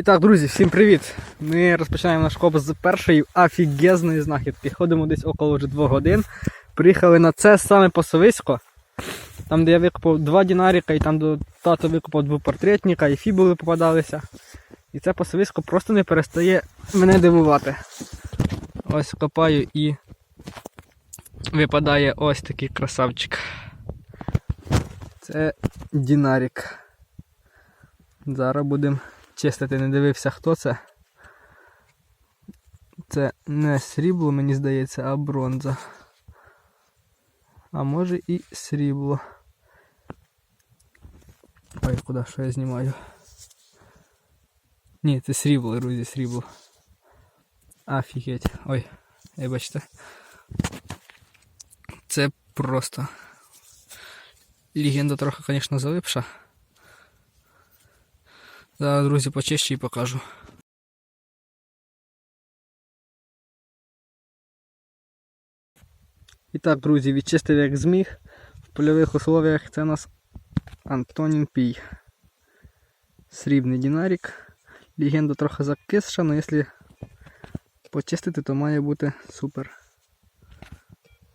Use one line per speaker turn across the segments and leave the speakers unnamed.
І так, друзі, всім привіт! Ми розпочинаємо наш коп з першої офігезної знахідки. Ходимо десь около вже 2 годин. Приїхали на це саме пасовисько. Там, де я викопав два динаріка, і там де тато викопав двопортретника, і фібули попадалися. І це пасовисько просто не перестає мене дивувати. Ось копаю і випадає ось такий красавчик. Це динарік. Зараз будемо чистити, не дивився хто це. Це не срібло, мені здається, а бронза. А може і срібло. Ой, куди що я знімаю? Ні, це срібло, друзі, срібло. Офігеть. Ой, ей, бачите. Це просто. Легенда трохи, звісно, залипша. Зараз, друзі, почищу і покажу. І так, друзі, відчистив як зміг. В польових условиях це у нас Антонін Пій. Срібний динарік. Легенда трохи закисша, але якщо почистити, то має бути супер.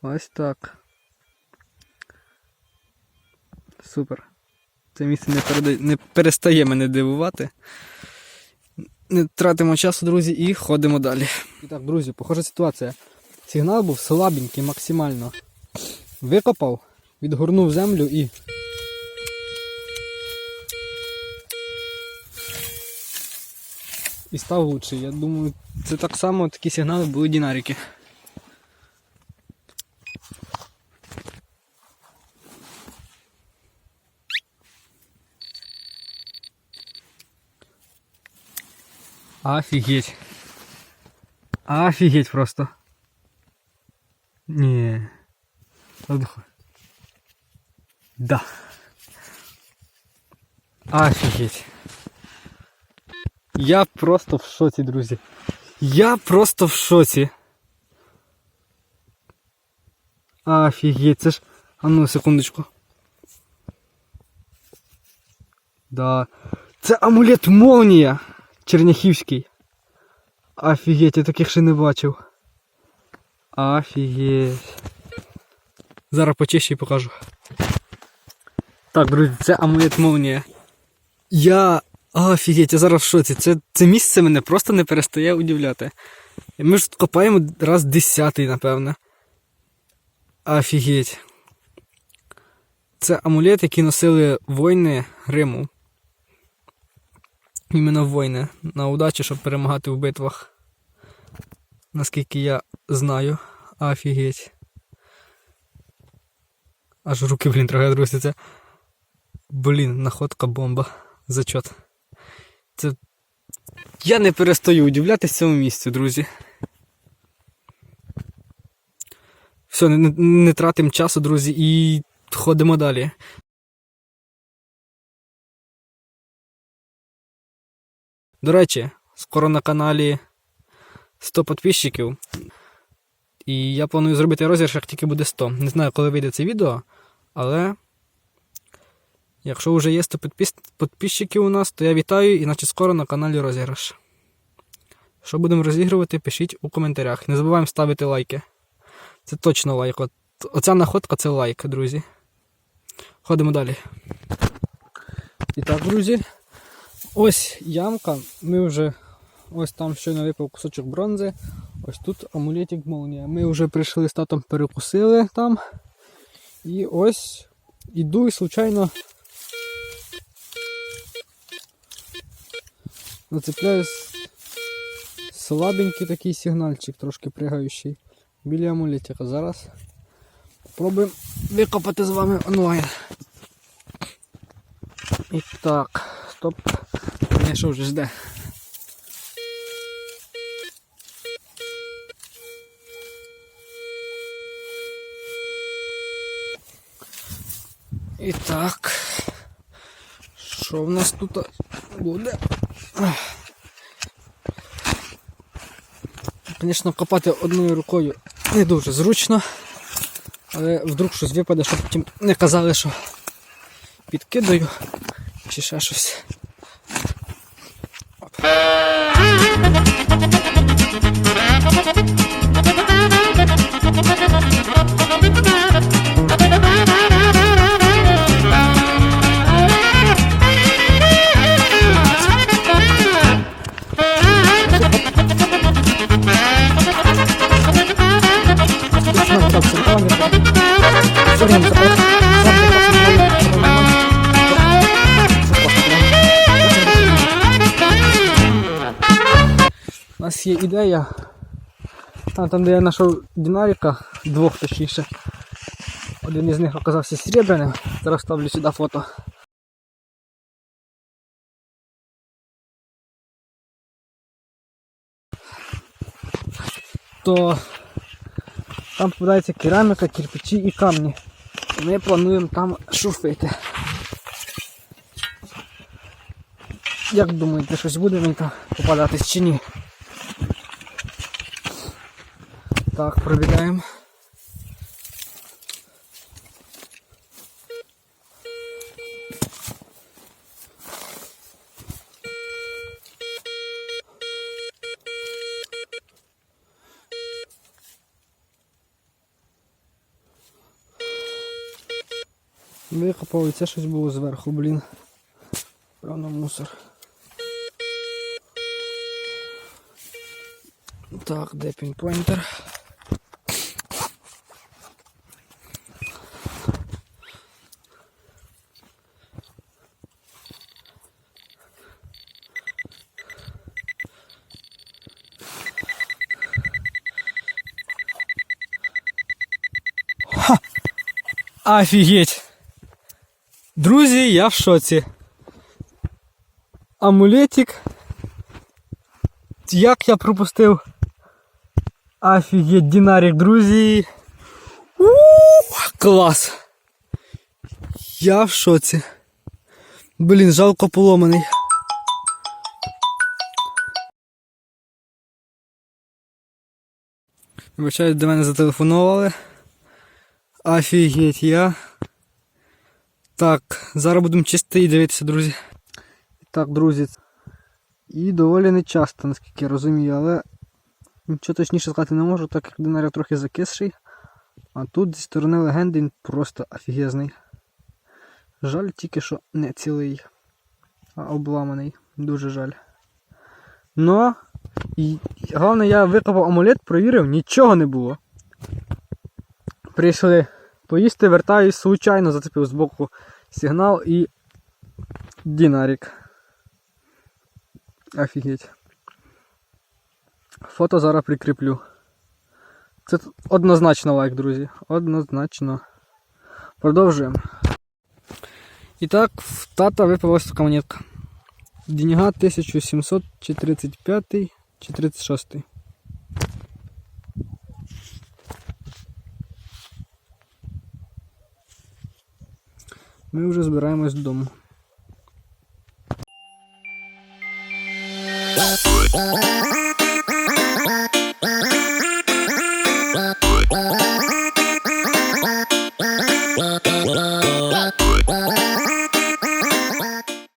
Ось так. Супер. Це місце не, переда... не перестає мене дивувати. Не тратимо часу, друзі, і ходимо далі. І так, друзі, похожа ситуація. Сигнал був слабенький максимально. Викопав, відгорнув землю і. І став лучший. Я думаю, це так само такі сигнали були динарики. Офигеть. Офигеть просто. Не. Отдыхай. Да. Офигеть. Я просто в шоці, друзі. Я просто в шоці. Офігеть, це ж. А ну, секундочку. Да. Це амулет молнія. Черняхівський. Офігеть, я таких ще не бачив. Офігеть. Зараз почищу і покажу. Так, друзі, це амулет молнія. Я. Офігеть, я зараз в шоці. Це, це місце мене просто не перестає удивляти. Ми ж тут копаємо раз десятий, напевне. Офігеть. Це амулет, який носили воїни Риму. Іменно воїни. На удачу, щоб перемагати в битвах. Наскільки я знаю. Офігеть. Аж руки, блін, трохи трусяться. Блін, находка бомба. Зачот. Це. Я не перестаю удивлятися цьому місцю, друзі. Все, не, не, не тратимо часу, друзі, і ходимо далі. До речі, скоро на каналі 100 підписчиків. І я планую зробити розіграш, як тільки буде 100. Не знаю, коли вийде це відео, але якщо вже є 100 підпис... підписчиків у нас, то я вітаю, іначе скоро на каналі розіграш. Що будемо розігрувати, пишіть у коментарях. Не забуваємо ставити лайки. Це точно лайк. От, оця находка це лайк, друзі. Ходимо далі. І так, друзі. Ось ямка. Ми вже ось там щойно випав кусочок бронзи. Ось тут амулетик молнія. Ми вже прийшли з татом перекусили там. І ось іду і случайно нацепляю слабенький такий сигнальчик, трошки пригаючий. Біля амулетика. Зараз спробуємо викопати з вами ноги. І так, стоп. Не що вже жде. І так. Що в нас тут буде? Звісно, копати одною рукою не дуже зручно, але вдруг щось випаде, щоб потім не казали, що підкидаю чи ще щось. Нас є ідея. Там, там де я знайшов динаріка, двох точніше. Один із них оказався серебряним. Зараз ставлю сюди фото. То там попадається кераміка, кирпичі і камні. Ми плануємо там шуфити. Як думаєте, щось буде мені там попадатись чи ні? Так, пробігаємо. Викопав і це щось було зверху, блін. Певно мусор. Так, де пінпойнтер? Ха! Офігеть! Друзі, я в шоці. Амулетик. Як я пропустив? Офігеть, динарик, друзі. у клас. Я в шоці. Блін, жалко поломаний. Вибачаю, до мене зателефонували. Офігеть, я. Так, зараз будемо чисти і дивитися, друзі. Так, друзі. І доволі не часто, наскільки я розумію, але нічого точніше сказати не можу, так як динарів трохи закисший. А тут зі сторони легенди він просто офігезний. Жаль тільки, що не цілий, а обламаний. Дуже жаль. Но, і, головне, я викопав амулет, провірив, нічого не було. Прийшли поїсти, вертаюсь, случайно зацепив збоку сигнал і динарик. Офігеть. Фото зараз прикріплю. Це однозначно лайк, друзі. Однозначно. Продовжуємо. І так, в тата випала ось така монетка. Деньга 1735 чи 36. Ми вже збираємось додому.
You.